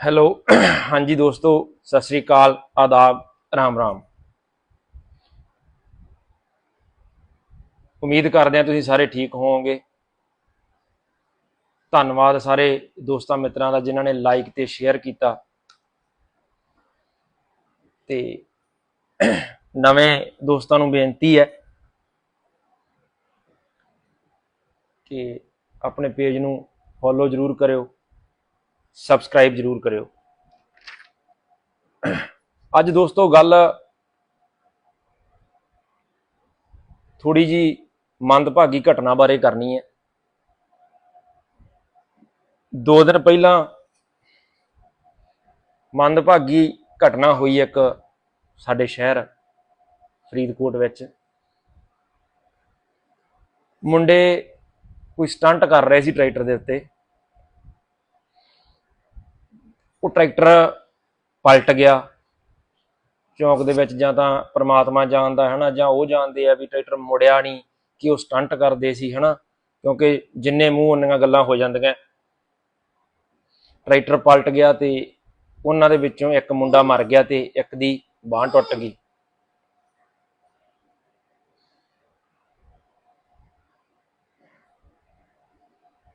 Hello, ਹਾਂਜੀ ਦੋਸਤੋ, ਸਤਿ ਸ੍ਰੀ ਅਕਾਲ, ਆਦਾਬ, ਰਾਮ ਰਾਮ। ਉਮੀਦ ਕਰਦੇ ਹਾਂ ਤੁਸੀਂ ਸਾਰੇ ਠੀਕ ਹੋਵੋਗੇ। ਧੰਨਵਾਦ ਸਾਰੇ ਦੋਸਤਾਂ ਮਿੱਤਰਾਂ ਦਾ ਜਿਨ੍ਹਾਂ ਨੇ ਲਾਈਕ ਤੇ ਸ਼ੇਅਰ ਕੀਤਾ। ਤੇ ਨਵੇਂ ਦੋਸਤਾਂ ਨੂੰ ਬੇਨਤੀ ਹੈ ਕਿ ਆਪਣੇ ਪੇਜ ਨੂੰ ਫੋਲੋ ਜ਼ਰੂਰ ਕਰਿਓ। ਸਬਸਕ੍ਰਾਈਬ ਜ਼ਰੂਰ ਕਰਿਓ। ਅੱਜ ਦੋਸਤੋ ਗੱਲ ਥੋੜੀ ਜੀ ਮੰਦਭਾਗੀ ਘਟਨਾ ਬਾਰੇ ਕਰਨੀ ਹੈ। ਦੋ ਦਿਨ ਪਹਿਲਾਂ ਮੰਦਭਾਗੀ ਘਟਨਾ ਹੋਈ ਇੱਕ ਸਾਡੇ ਸ਼ਹਿਰ ਫਰੀਦਕੋਟ ਵਿੱਚ। ਮੁੰਡੇ ਕੋਈ ਸਟੰਟ ਕਰ ਰਹੇ ਸੀ ਟਰੈਕਟਰ ਦੇ ਉੱਤੇ। ਉਹ ਟਰੈਕਟਰ ਪਲਟ ਗਿਆ। ਚੌਂਕ ਦੇ ਵਿੱਚ ਜਾਂ ਤਾਂ ਪ੍ਰਮਾਤਮਾ ਜਾਣਦਾ ਹੈ ਨਾ, ਜਾਂ ਉਹ ਜਾਣਦੇ ਆ ਵੀ ਟਰੈਕਟਰ ਮੁੜਿਆ ਨਹੀਂ, ਕਿ ਉਹ ਸਟੰਟ ਕਰਦੇ ਸੀ ਹਨਾ ਕਿਉਂਕਿ ਜਿੰਨੇ ਮੂੰਹ ਉਹਨੀਆਂ ਗੱਲਾਂ ਹੋ ਜਾਂਦੀਆਂ। ਟਰੈਕਟਰ ਪਲਟ ਗਿਆ ਤੇ ਉਹਨਾਂ ਦੇ ਵਿੱਚੋਂ ਇੱਕ ਮੁੰਡਾ ਮਰ ਗਿਆ ਤੇ ਇੱਕ ਦੀ ਬਾਂਹ ਟੁੱਟ ਗਈ।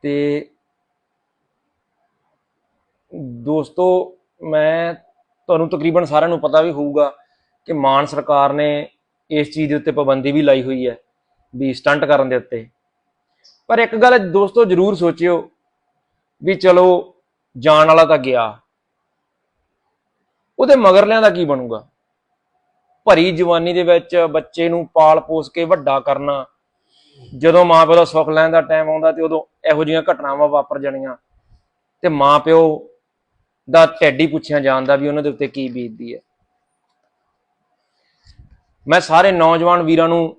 ਤੇ ਦੋਸਤੋ, ਮੈਂ ਤੁਹਾਨੂੰ ਤਕਰੀਬਨ ਸਾਰਿਆਂ ਨੂੰ ਪਤਾ ਵੀ ਹੋਊਗਾ ਕਿ ਮਾਨ ਸਰਕਾਰ ਨੇ ਇਸ ਚੀਜ਼ ਦੇ ਉੱਤੇ ਪਾਬੰਦੀ ਵੀ ਲਾਈ ਹੋਈ ਹੈ, ਵੀ ਸਟੰਟ ਕਰਨ ਦੇ ਉੱਤੇ। ਪਰ ਇੱਕ ਗੱਲ ਦੋਸਤੋ ਜਰੂਰ ਸੋਚਿਓ, ਵੀ ਚਲੋ ਜਾਣ ਵਾਲਾ ਤਾਂ ਗਿਆ। ਉਹਦੇ ਮਗਰਲਿਆਂ ਦਾ ਕੀ ਬਣੂਗਾ? ਭਰੀ ਜਵਾਨੀ ਦੇ ਵਿੱਚ ਬੱਚੇ ਨੂੰ ਪਾਲ ਪੋਸ ਕੇ ਵੱਡਾ ਕਰਨਾ, ਜਦੋਂ ਮਾਪਿਓ ਦਾ ਸੁੱਖ ਲੈਣ ਦਾ ਟਾਈਮ ਆਉਂਦਾ ਤੇ ਉਦੋਂ ਇਹੋ ਜਿਹੀਆਂ ਘਟਨਾਵਾਂ ਵਾਪਰ ਜਾਣੀਆਂ। ਤੇ ਮਾਪਿਓ ਦਾ ਢਿੱਡ ਹੀ ਪੁੱਛਿਆ ਜਾਂਦਾ ਵੀ ਉਹਨਾਂ ਦੇ ਉੱਤੇ ਕੀ ਬੀਤਦੀ ਹੈ। ਮੈਂ ਸਾਰੇ ਨੌਜਵਾਨ ਵੀਰਾਂ ਨੂੰ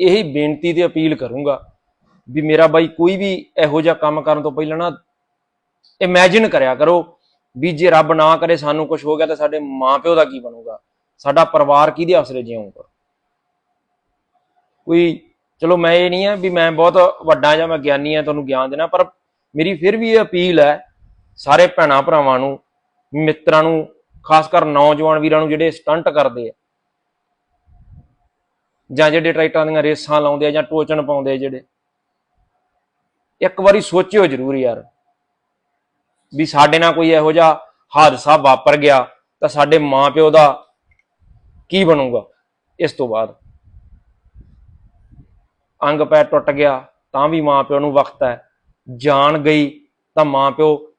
ਇਹੀ ਬੇਨਤੀ ਤੇ ਅਪੀਲ ਕਰੂੰਗਾ ਵੀ ਮੇਰਾ ਬਾਈ ਕੋਈ ਵੀ ਇਹੋ ਜਿਹਾ ਕੰਮ ਕਰਨ ਤੋਂ ਪਹਿਲਾਂ ਨਾ ਇਮੇਜਿਨ ਕਰਿਆ ਕਰੋ ਵੀ ਜੇ ਰੱਬ ਨਾ ਕਰੇ ਸਾਨੂੰ ਕੁਝ ਹੋ ਗਿਆ ਤਾਂ ਸਾਡੇ ਮਾਪਿਓ ਦਾ ਕੀ ਬਣੂਗਾ? ਸਾਡਾ ਪਰਿਵਾਰ ਕਿਹਦੇ ਆਸਰੇ ਜਿਊਗਾ ਕੋਈ ਚਲੋ ਮੈਂ ਇਹ ਨਹੀਂ ਆ ਵੀ ਮੈਂ ਬਹੁਤ ਵੱਡਾ ਜਾਂ ਮੈਂ ਗਿਆਨੀ ਆ, ਤੁਹਾਨੂੰ ਗਿਆਨ ਦੇਣਾ, ਪਰ ਮੇਰੀ ਫਿਰ ਵੀ ਇਹ ਅਪੀਲ ਹੈ ਸਾਰੇ ਭੈਣਾਂ ਭਰਾਵਾਂ ਨੂੰ, ਮਿੱਤਰਾਂ ਨੂੰ, ਖਾਸ ਕਰ ਨੌਜਵਾਨ ਵੀਰਾਂ ਨੂੰ ਜਿਹੜੇ ਸਟੰਟ ਕਰਦੇ ਆ। ਜਾਂ ਜਿਹੜੇ ਟਰੈਕਟਰਾਂ ਦੀਆਂ ਰੇਸਾਂ ਲਾਉਂਦੇ ਆ ਜਾਂ ਟੋਚਨ ਪਾਉਂਦੇ ਆ ਜਿਹੜੇ। ਇੱਕ ਵਾਰੀ ਸੋਚਿਓ ਜ਼ਰੂਰ ਯਾਰ ਵੀ ਸਾਡੇ ਨਾਲ ਕੋਈ ਇਹੋ ਜਿਹਾ ਹਾਦਸਾ ਵਾਪਰ ਗਿਆ ਤਾਂ ਸਾਡੇ ਮਾਪਿਓ ਦਾ ਕੀ ਬਣੂਗਾ ਇਸ ਤੋਂ ਬਾਅਦ। ਅੰਗ ਪੈਰ ਟੁੱਟ ਗਿਆ ਤਾਂ ਵੀ ਮਾਪਿਓ ਨੂੰ ਵਕਤ ਹੈ। ਜਾਨ ਗਈ ਤਾਂ ਮਾਪਿਓ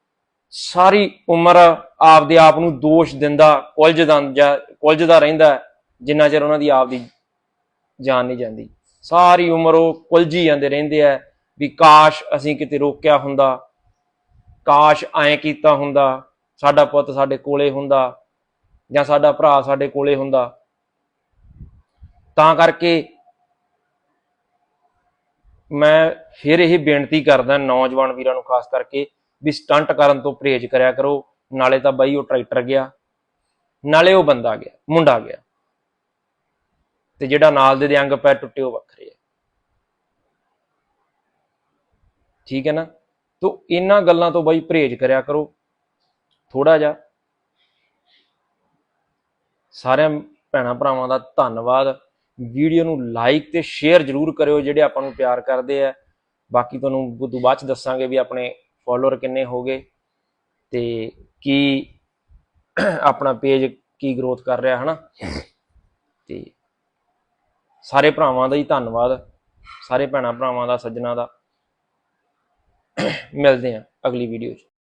ਸਾਰੀ ਉਮਰ ਆਪਦੇ ਆਪ ਨੂੰ ਦੋਸ਼ ਦਿੰਦਾ ਕੁਲਝਦਾ ਜਾਂ ਕੁਲਝਦਾ ਰਹਿੰਦਾ ਜਿੰਨਾ ਚਿਰ ਉਹਨਾਂ ਦੀ ਆਪਦੀ ਜਾਨ ਨਹੀਂ ਜਾਂਦੀ। ਸਾਰੀ ਉਮਰ ਉਹ ਕੁਲਝੀ ਜਾਂਦੇ ਰਹਿੰਦੇ ਆ ਵੀ ਕਾਸ਼ ਅਸੀਂ ਕਿਤੇ ਰੋਕਿਆ ਹੁੰਦਾ, ਕਾਸ਼ ਐਂ ਕੀਤਾ ਹੁੰਦਾ, ਸਾਡਾ ਪੁੱਤ ਸਾਡੇ ਕੋਲੇ ਹੁੰਦਾ ਜਾਂ ਸਾਡਾ ਭਰਾ ਸਾਡੇ ਕੋਲੇ ਹੁੰਦਾ। ਤਾਂ ਕਰਕੇ ਮੈਂ ਫਿਰ ਇਹ ਬੇਨਤੀ ਕਰਦਾ ਨੌਜਵਾਨ ਵੀਰਾਂ ਨੂੰ, ਖਾਸ ਕਰਕੇ ਵੀ ਸਟੰਟ ਕਰਨ ਤੋਂ ਪਰਹੇਜ਼ ਕਰਿਆ ਕਰੋ, ਨਾਲੇ ਤਾਂ ਬਾਈ ਉਹ ਟਰੈਕਟਰ ਗਿਆ, ਨਾਲੇ ਉਹ ਬੰਦਾ ਗਿਆ, ਮੁੰਡਾ ਗਿਆ। ਤੇ ਜਿਹੜਾ ਨਾਲ ਦੇ ਦੇ ਅੰਗ ਪੈ ਟੁੱਟੇ ਉਹ ਵੱਖਰੇ ਆ। ਠੀਕ ਹੈ ਨਾ? ਤੋ ਇਹਨਾਂ ਗੱਲਾਂ ਤੋਂ ਬਾਈ ਪਰਹੇਜ਼ ਕਰਿਆ ਕਰੋ। ਥੋੜਾ ਜਿਹਾ ਸਾਰਿਆਂ ਭੈਣਾਂ ਭਰਾਵਾਂ ਦਾ ਧੰਨਵਾਦ। ਵੀਡੀਓ ਨੂੰ ਲਾਈਕ ਤੇ ਸ਼ੇਅਰ ਜਰੂਰ ਕਰਿਓ ਜਿਹੜੇ ਆਪਾਂ ਨੂੰ ਪਿਆਰ ਕਰਦੇ ਆ। ਬਾਕੀ ਤੁਹਾਨੂੰ ਉਦੋਂ ਬਾਅਦ ਚ ਦੱਸਾਂਗੇ ਵੀ ਆਪਣੇ ਫਾਲੋਅਰ ਕਿੰਨੇ ਹੋ ਗਏ ਤੇ ਕੀ ਆਪਣਾ ਪੇਜ ਕੀ ਗਰੋਥ ਕਰ ਰਿਹਾ, ਹਨਾ? ਤੇ ਸਾਰੇ ਭਰਾਵਾਂ ਦਾ ਹੀ ਧੰਨਵਾਦ, ਸਾਰੇ ਭੈਣਾਂ ਭਰਾਵਾਂ ਦਾ, ਸੱਜਣਾ ਦਾ। ਮਿਲਦੇ ਆ ਅਗਲੀ ਵੀਡੀਓ 'ਚ।